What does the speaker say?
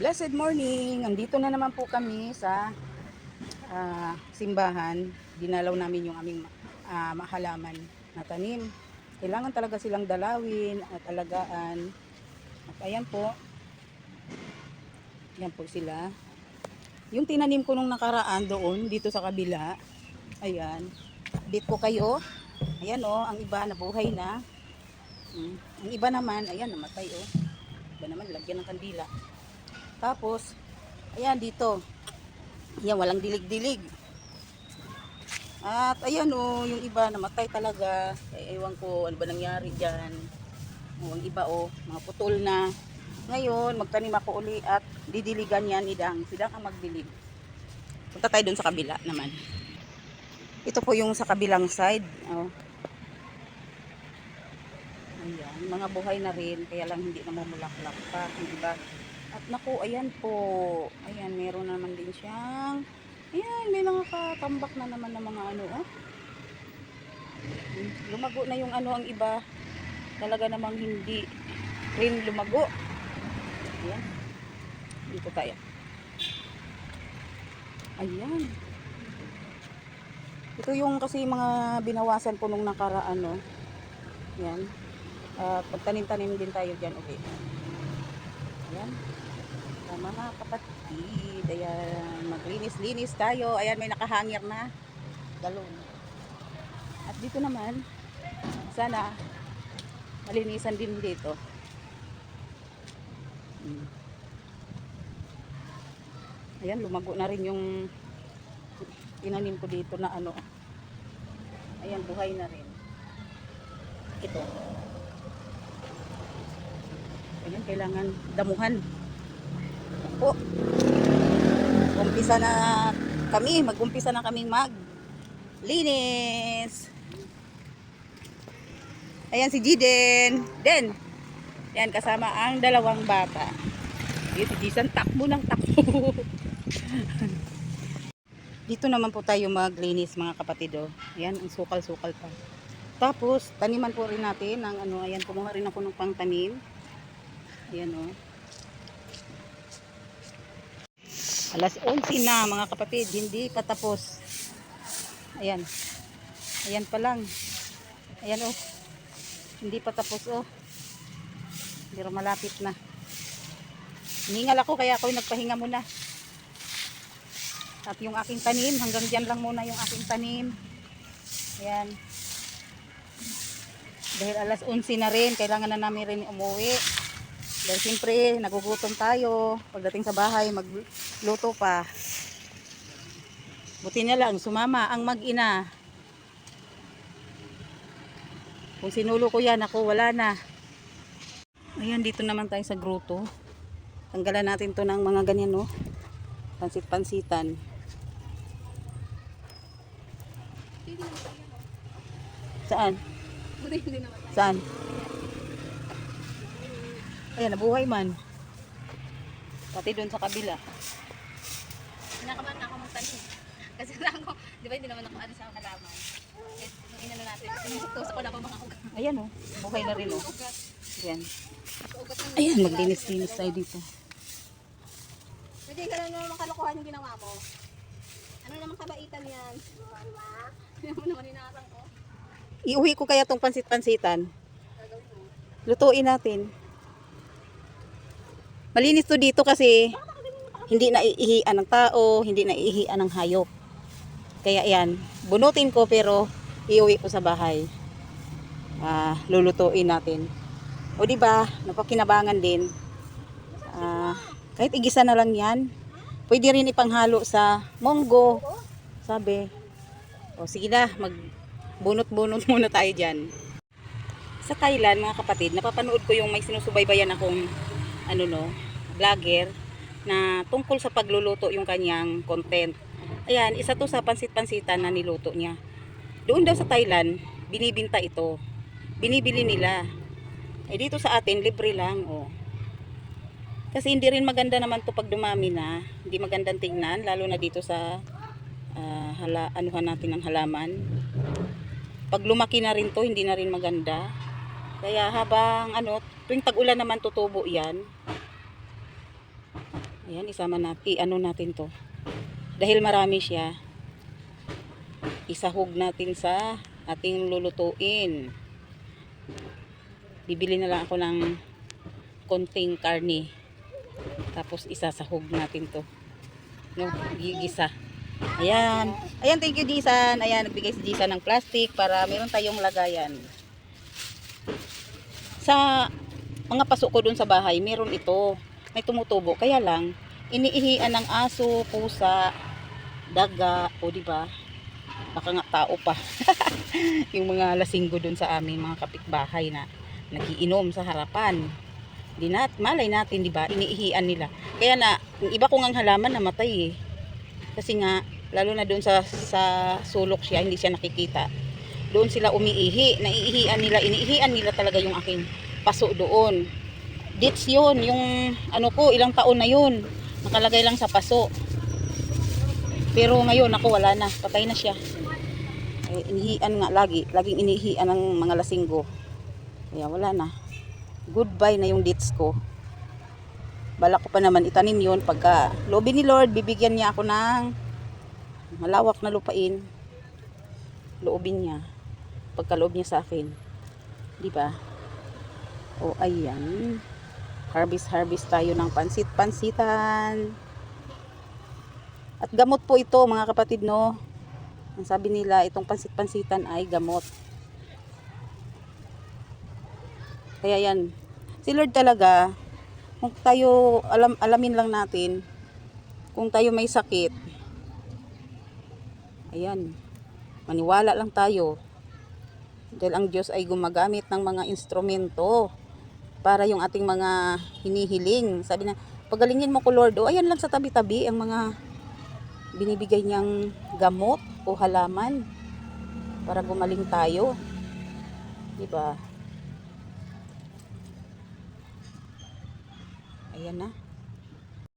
Blessed morning! Andito na naman po kami sa ah, simbahan. Dinalaw namin yung aming ah, mahalaman na tanim. Kailangan talaga silang dalawin at alagaan. At ayan po. Ayan po sila. Yung tinanim ko nung nakaraan doon, dito sa kabila. Ayan. Bit ko kayo. Ayan o, ang iba nabuhay na. Mm. Ang iba naman, ayan, namatay o. Iba naman, lagyan ng kandila. Tapos, ayan dito. Ayan, walang dilig-dilig. At ayan o, yung iba namatay talaga. Eh, ewan ko ano ba nangyari dyan. O, ang iba o, mga putol na. Ngayon, magtanim ako uli at didiligan yan ni Dang. Si Dang ang magdilig. Punta tayo dun sa kabila naman. Ito po yung sa kabilang side. Oh. Ayan, mga buhay na rin, kaya lang hindi na mamulaklak pa, yung iba. At naku, ayan po. Ayan, meron naman din siyang, ayan, may mga katambak na naman ng mga ano, oh. Lumago na yung ano ang iba. Talaga namang hindi rin lumago. Ayan. Dito tayo. Ayan. Ito yung kasi mga binawasan ko nung nakaraan, no. Yan. Uh, pagtanim-tanim din tayo dyan ulit. Ayan. Uh, mga kapatid, ayan, maglinis-linis tayo. Ayan, may nakahangir na galon. At dito naman, sana malinisan din dito. Hmm. Ayan, lumago na rin yung tinanim ko dito na ano. Ayan, buhay na rin. Ito. Ayan, kailangan damuhan. Po. Umpisa na kami, mag-umpisa na kaming mag linis. Ayan si Jiden. Den. Ayan, kasama ang dalawang bata. Ayan, si Jisan, takbo ng takbo. Dito naman po tayo maglinis mga kapatid. Oh. Ayan, ang sukal-sukal pa. Tapos, taniman po rin natin ng ano, ayan, kumuha rin ako ng pangtanim. Ayan oh. Alas 11 na mga kapatid, hindi pa tapos. Ayan. Ayan pa lang. Ayan oh. Hindi pa tapos oh. Pero malapit na. Hiningal ako kaya ako nagpahinga muna. At yung aking tanim, hanggang dyan lang muna yung aking tanim. Ayan. Dahil alas 11 na rin, kailangan na namin rin umuwi. Dahil siyempre, nagugutom tayo. Pagdating sa bahay, magluto pa. Buti na lang, sumama ang mag-ina. Kung sinulo ko yan, ako wala na. Ayan, dito naman tayo sa grotto. Tanggalan natin to ng mga ganyan, no? Pansit-pansitan. Saan? Saan? Ayan, nabuhay man. Pati doon sa kabila. Nakaman na ako magtanim. Kasi na ako, di ba hindi naman ako ano sa halaman. Eh, inano natin, tinutusa ko na ako mga ugat. Ayan, oh. Buhay na rin, oh. Ugat. Ayan. Ayan, maglinis-linis tayo dito. Hindi na naman kalokohan yung ginawa mo. Ano naman kabaitan yan? Hindi mo naman inarang ko. Iuwi ko kaya tong pansit-pansitan. Lutuin natin. Malinis to dito kasi hindi na iihian ng tao, hindi na iihian ng hayop. Kaya yan, bunutin ko pero iuwi ko sa bahay. Ah, lulutuin natin. O di ba, napakinabangan din. Ah, kahit igisa na lang yan, pwede rin ipanghalo sa monggo. Sabi. O sige na, magbunot-bunot muna tayo dyan. Sa Thailand, mga kapatid, napapanood ko yung may sinusubaybayan akong ano no, vlogger na tungkol sa pagluluto yung kanyang content. Ayan, isa to sa pansit-pansitan na niluto niya. Doon daw sa Thailand, binibinta ito. Binibili nila. Eh dito sa atin, libre lang. Oh. Kasi hindi rin maganda naman to pag dumami na. Hindi magandang tingnan, lalo na dito sa ah, hala, anuhan natin ng halaman. Pag lumaki na rin to, hindi na rin maganda. Kaya habang ano, tuwing tag-ulan naman tutubo yan. Ayan, isama natin, i-ano natin to. Dahil marami siya, isahog natin sa ating lulutuin. Bibili na lang ako ng konting karne. Tapos isasahog natin to. No, gigisa. Ayan. Ayan, thank you Disan. Ayan, nagbigay si Disan ng plastic para meron tayong lagayan. Sa mga pasok ko dun sa bahay, meron ito. May tumutubo. Kaya lang, iniihian ng aso, pusa, daga, o di ba? Baka nga tao pa. yung mga lasinggo dun sa amin, mga kapitbahay na nagiinom sa harapan. Di nat, malay natin, di ba? Iniihian nila. Kaya na, yung iba kong ang halaman namatay eh. Kasi nga, lalo na doon sa, sa sulok siya, hindi siya nakikita. Doon sila umiihi, naiihian nila, iniihian nila talaga yung aking paso doon. Dits yun, yung ano ko, ilang taon na yun. Nakalagay lang sa paso. Pero ngayon, ako wala na, patay na siya. Eh, inihian nga lagi, laging inihian ng mga lasinggo. Kaya wala na. Goodbye na yung dates ko. Balak ko pa naman itanim yun pagka lobby ni Lord, bibigyan niya ako ng malawak na lupain. Loobin niya. Pagkaloob niya sa akin. Di ba? O ayan. Harvest harvest tayo ng pansit-pansitan. At gamot po ito mga kapatid no. Ang sabi nila itong pansit-pansitan ay gamot. Kaya yan. Si Lord talaga, kung tayo, alam, alamin lang natin, kung tayo may sakit, ayan, maniwala lang tayo. Dahil ang Diyos ay gumagamit ng mga instrumento para yung ating mga hinihiling. Sabi na, pagalingin mo ko Lord, o ayan lang sa tabi-tabi ang mga binibigay niyang gamot o halaman para gumaling tayo. 'Di ba? Ayan na.